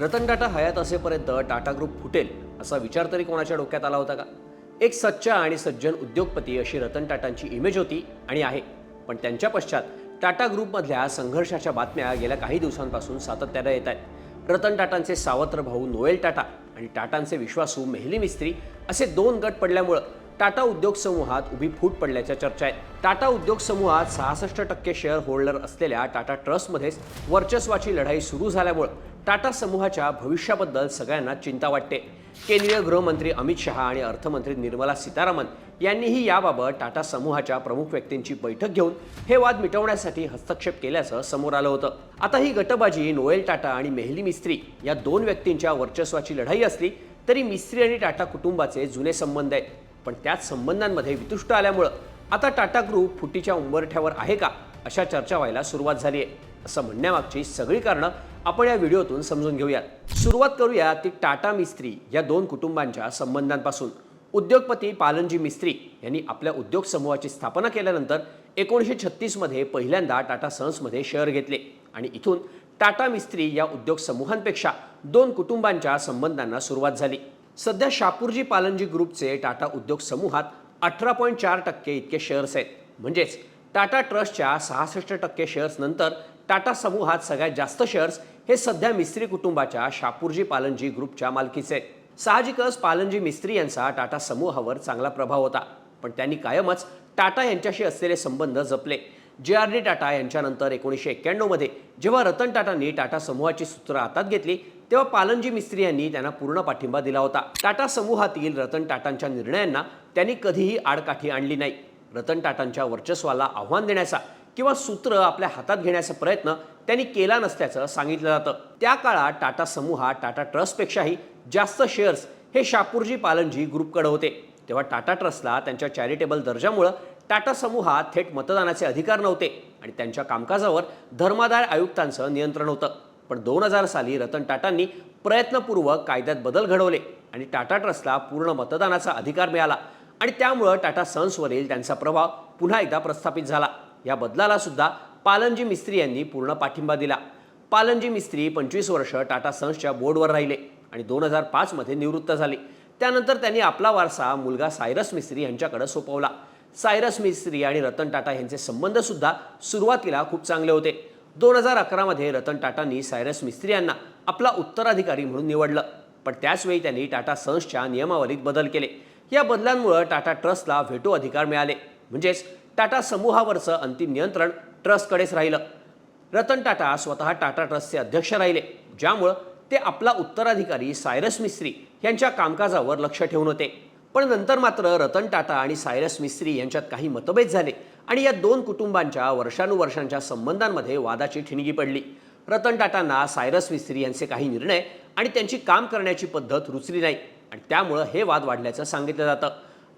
रतन टाटा हयात असेपर्यंत टाटा ग्रुप फुटेल असा विचार तरी कोणाच्या डोक्यात आला होता का? एक सच्चा आणि सज्जन उद्योगपती अशी रतन टाटांची इमेज होती आणि आहे. पण त्यांच्या पश्चात टाटा ग्रुपमधल्या संघर्षाच्या बातम्या गेल्या काही दिवसांपासून सातत्यानं येत आहेत. रतन टाटांचे सावत्र भाऊ नोएल टाटा आणि टाटांचे विश्वासू मेहली मिस्त्री असे दोन गट पडल्यामुळं टाटा उद्योग समूहात उभी फूट पडल्याच्या चर्चा आहेत. टाटा उद्योग समूहात सहासष्ट टक्के शेअर होल्डर असलेल्या टाटा ट्रस्टमध्येच वर्चस्वाची लढाई सुरू झाल्यामुळं टाटा समूहाच्या भविष्याबद्दल सगळ्यांना चिंता वाटते. केंद्रीय गृहमंत्री अमित शहा आणि अर्थमंत्री निर्मला सीतारामन यांनीही याबाबत टाटा समूहाच्या प्रमुख व्यक्तींची बैठक घेऊन हे वाद मिटवण्यासाठी हस्तक्षेप केल्याचं समोर आलं होतं. आता ही गटबाजी नोएल टाटा आणि मेहली मिस्त्री या दोन व्यक्तींच्या वर्चस्वाची लढाई असली तरी मिस्त्री आणि टाटा कुटुंबाचे जुने संबंध आहेत. पण त्याच संबंधांमध्ये वितुष्ट आल्यामुळं आता टाटा ग्रुप फुटीच्या उंबरठ्यावर आहे का अशा चर्चा व्हायला सुरुवात झाली आहे असं म्हणण्यामागची सगळी कारणं आपण या व्हिडिओतून समजून घेऊयात. सुरुवात करूया ती टाटा मिस्त्री या दोन कुटुंबांच्या संबंधांपासून. उद्योगपती पालनजी मिस्त्री यांनी आपल्या उद्योग समूहाची स्थापना केल्यानंतर एकोणीसशे छत्तीसमध्ये पहिल्यांदा टाटा सन्समध्ये शेअर घेतले आणि इथून टाटा मिस्त्री या उद्योग समूहांपेक्षा दोन कुटुंबांच्या संबंधांना सुरुवात झाली. सध्या शापूरजी पालनजी ग्रुपचे टाटा उद्योग समूहात अठरा पॉईंट चार टक्के इतके शेअर्स आहेत. म्हणजेच टाटा ट्रस्टच्या सहासष्ट टक्के शेअर्स नंतर टाटा समूहात सगळ्यात जास्त शेअर्स हे सध्या मिस्त्री कुटुंबाच्या शापूरजी पालनजी ग्रुपच्या मालकीचे. आहेत साहजिकच पालनजी मिस्त्री यांचा टाटा समूहावर चांगला प्रभाव होता. पण त्यांनी कायमच टाटा यांच्याशी असलेले संबंध जपले. जे आर डी टाटा यांच्यानंतर एकोणीसशे एक्क्याण्णवमध्ये जेव्हा रतन टाटांनी टाटा समूहाची सूत्र हातात घेतली तेव्हा पालनजी मिस्त्री यांनी त्यांना पूर्ण पाठिंबा दिला होता. टाटा समूहातील रतन टाटांच्या निर्णयांना त्यांनी कधीही आडकाठी आणली नाही. रतन टाटांच्या वर्चस्वाला आव्हान देण्याचा किंवा सूत्र आपल्या हातात घेण्याचा प्रयत्न त्यांनी केला नसल्याचं सांगितलं जातं. त्या काळात टाटा समूहात टाटा ट्रस्टपेक्षाही जास्त शेअर्स हे शापूरजी पालनजी ग्रुपकडे होते. तेव्हा टाटा ट्रस्टला त्यांच्या चॅरिटेबल दर्जामुळं टाटा समूहात थेट मतदानाचे अधिकार नव्हते आणि त्यांच्या कामकाजावर धर्मादाय आयुक्तांचं नियंत्रण होतं. पण दोन हजार साली रतन टाटांनी प्रयत्नपूर्वक कायद्यात बदल घडवले आणि टाटा ट्रस्टला पूर्ण मतदानाचा अधिकार मिळाला. आणि त्यामुळं टाटा सन्सवरील त्यांचा प्रभाव पुन्हा एकदा प्रस्थापित झाला. या बदलाला सुद्धा पालनजी मिस्त्री यांनी पूर्ण पाठिंबा दिला. पालनजी मिस्त्री पंचवीस वर्ष टाटा सन्सच्या बोर्डवर राहिले आणि दोन हजार पाचमध्ये निवृत्त झाले. त्यानंतर त्यांनी आपला वारसा मुलगा सायरस मिस्त्री यांच्याकडे सोपवला. सायरस मिस्त्री आणि रतन टाटा यांचे संबंधसुद्धा सुरुवातीला खूप चांगले होते. दोन हजार अकरामध्ये रतन टाटांनी सायरस मिस्त्री यांना आपला उत्तराधिकारी म्हणून निवडलं. पण त्याचवेळी त्यांनी टाटा सन्सच्या नियमावलीत बदल केले. या बदलांमुळे टाटा ट्रस्टला व्हेटो अधिकार मिळाले. म्हणजेच टाटा समूहावरचं अंतिम नियंत्रण ट्रस्टकडेच राहिलं. रतन टाटा स्वतः टाटा ट्रस्टचे अध्यक्ष राहिले ज्यामुळं ते आपला उत्तराधिकारी सायरस मिस्त्री यांच्या कामकाजावर लक्ष ठेवून होते. पण नंतर मात्र रतन टाटा आणि सायरस मिस्त्री यांच्यात काही मतभेद झाले आणि या दोन कुटुंबांच्या वर्षानुवर्षांच्या संबंधांमध्ये वादाची ठिणगी पडली. रतन टाटांना सायरस मिस्त्री यांचे काही निर्णय आणि त्यांची काम करण्याची पद्धत रुचली नाही आणि त्यामुळं हे वाद वाढल्याचं सांगितलं जातं.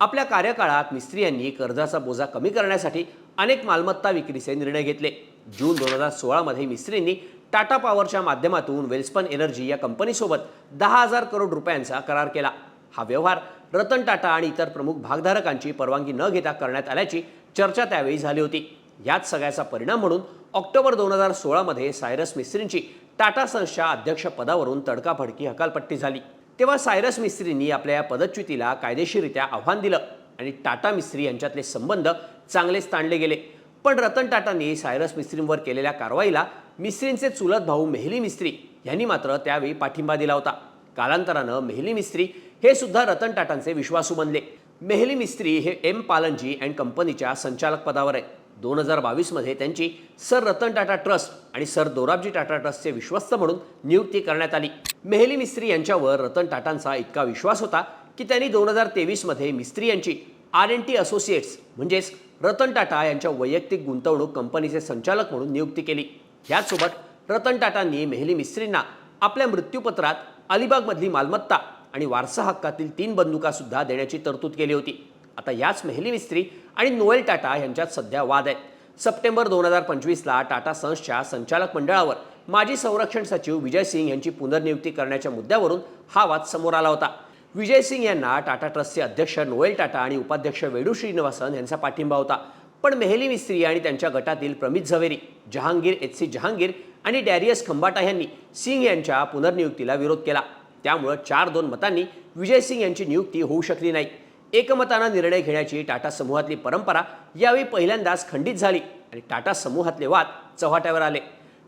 आपल्या कार्यकाळात मिस्त्री यांनी कर्जाचा बोजा कमी करण्यासाठी अनेक मालमत्ता विक्रीचे निर्णय घेतले. जून दोन हजार सोळामध्ये मिस्त्रींनी टाटा पॉवरच्या माध्यमातून वेल्स्पन एनर्जी या कंपनीसोबत दहा हजार करोड रुपयांचा करार केला. हा व्यवहार रतन टाटा आणि इतर प्रमुख भागधारकांची परवानगी न घेता करण्यात आल्याची चर्चा त्यावेळी झाली होती. याच सगळ्याचा परिणाम म्हणून ऑक्टोबर दोन हजार सोळामध्ये सायरस मिस्त्रींची टाटा सन्सच्या अध्यक्षपदावरून तडकाफडकी हकालपट्टी झाली. तेव्हा सायरस मिस्त्रींनी आपल्या या पदच्युतीला कायदेशीररित्या आव्हान दिलं आणि टाटा मिस्त्री यांच्यातले संबंध चांगलेच ताणले गेले. पण रतन टाटांनी सायरस मिस्त्रींवर केलेल्या कारवाईला मिस्त्रींचे चुलत भाऊ मेहली मिस्त्री यांनी मात्र त्यावेळी पाठिंबा दिला होता. कालांतरानं मेहली मिस्त्री हे सुद्धा रतन टाटांचे विश्वासू बनले. मेहली मिस्त्री हे एम पालनजी अँड कंपनीच्या संचालक पदावर आहेत. दोन हजार बावीसमध्ये त्यांची सर रतन टाटा ट्रस्ट आणि सर दोराबजी टाटा ट्रस्टचे विश्वस्त म्हणून नियुक्ती करण्यात आली. मेहली मिस्त्री यांच्यावर रतन टाटांचा इतका विश्वास होता की त्यांनी दोन हजार तेवीसमध्ये मिस्त्री यांची आर एन टी असोसिएट्स म्हणजेच रतन टाटा यांच्या वैयक्तिक गुंतवणूक कंपनीचे संचालक म्हणून नियुक्ती केली. याचसोबत रतन टाटांनी मेहली मिस्त्रींना आपल्या मृत्यूपत्रात अलिबागमधली मालमत्ता आणि वारसा हक्कातील तीन बंदुकासुद्धा देण्याची तरतूद केली होती. आता याच मेहली मिस्त्री आणि नोएल टाटा यांच्यात सध्या वाद आहेत. सप्टेंबर दोन हजार पंचवीसला टाटा सन्सच्या संचालक मंडळावर माजी संरक्षण सचिव विजय सिंग यांची पुनर्नियुक्ती करण्याच्या मुद्द्यावरून हा वाद समोर आला होता. विजय सिंग यांना टाटा ट्रस्टचे अध्यक्ष नोएल टाटा आणि उपाध्यक्ष वेणू श्रीनिवासन यांचा पाठिंबा होता. पण मेहली मिस्त्री आणि त्यांच्या गटातील प्रमित झवेरी जहांगीर एच सी जहांगीर आणि डॅरियस खंबाटा यांनी सिंग यांच्या पुनर्नियुक्तीला विरोध केला. त्यामुळं चार दोन मतांनी विजय सिंग यांची नियुक्ती होऊ शकली नाही. एकमतानं निर्णय घेण्याची टाटा समूहातली परंपरा यावेळी पहिल्यांदाच खंडित झाली आणि टाटा समूहातले वाद चव्हाट्यावर आले.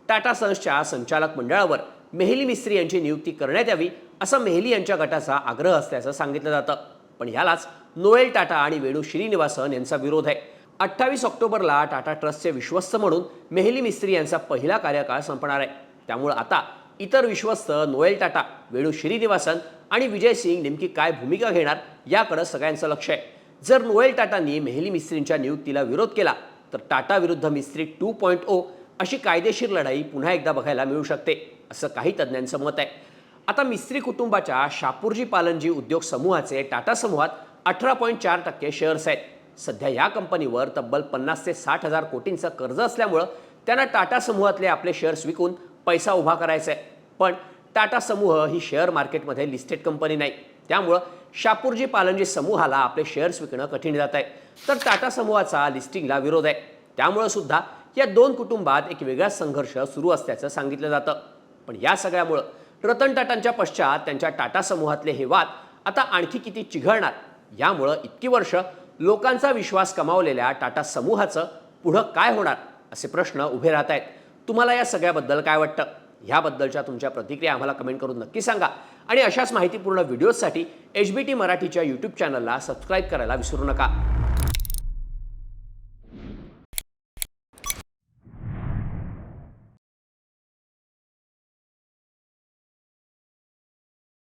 टाटा सन्सच्या संचालक मंडळावर मेहली मिस्त्री यांची नियुक्ती करण्यात यावी असा मेहली यांच्या गटाचा आग्रह असल्याचं सांगितलं जातं. पण ह्यालाच नोएल टाटा आणि वेणू श्रीनिवासन यांचा विरोध आहे. अठ्ठावीस ऑक्टोबरला टाटा ट्रस्टचे विश्वस्त म्हणून मेहली मिस्त्री यांचा पहिला कार्यकाळ संपणार आहे. त्यामुळं आता इतर विश्वस्त नोएल टाटा वेणू श्रीनिवासन आणि विजय सिंग नेमकी काय भूमिका घेणार याकडे सगळ्यांचं लक्ष आहे. जर नोएल टाटांनी मेहली मिस्त्रींच्या नियुक्तीला विरोध केला तर टाटा विरुद्ध मिस्त्री टू पॉईंट ओ अशी कायदेशीर लढाई पुन्हा एकदा बघायला मिळू शकते असं काही तज्ज्ञांचं मत आहे. आता मिस्त्री कुटुंबाच्या शापूरजी पालनजी उद्योग समूहाचे टाटा समूहात अठरा पॉईंट चार टक्के शेअर्स आहेत. सध्या या कंपनीवर तब्बल पन्नास ते साठ हजार कोटींचं कर्ज असल्यामुळं त्यांना टाटा समूहातले आपले शेअर्स विकून पैसा उभा करायचा आहे. पण टाटा समूह ही शेअर मार्केटमध्ये लिस्टेड कंपनी नाही. त्यामुळं शापूरजी पालनजी समूहाला आपले शेअर्स विकणं कठीण जात आहे. तर टाटा समूहाचा लिस्टिंगला विरोध आहे. त्यामुळं सुद्धा या दोन कुटुंबात एक वेगळा संघर्ष सुरू असल्याचं सांगितलं जातं. पण या सगळ्यामुळं रतन टाटांच्या पश्चात त्यांच्या टाटा समूहातले हे वाद आता आणखी किती चिघळणार? यामुळं इतकी वर्ष लोकांचा विश्वास कमावलेल्या टाटा समूहाचं पुढं काय होणार? असे प्रश्न उभे राहत आहेत. तुम्हाला या सगळ्याबद्दल काय वाटतं? ह्याबद्दलच्या तुमच्या प्रतिक्रिया आम्हाला कमेंट करून नक्की सांगा. आणि अशाच माहितीपूर्ण व्हिडिओजसाठी एच बी टी मराठीच्या यूट्यूब चॅनलला सबस्क्राईब करायला विसरू नका.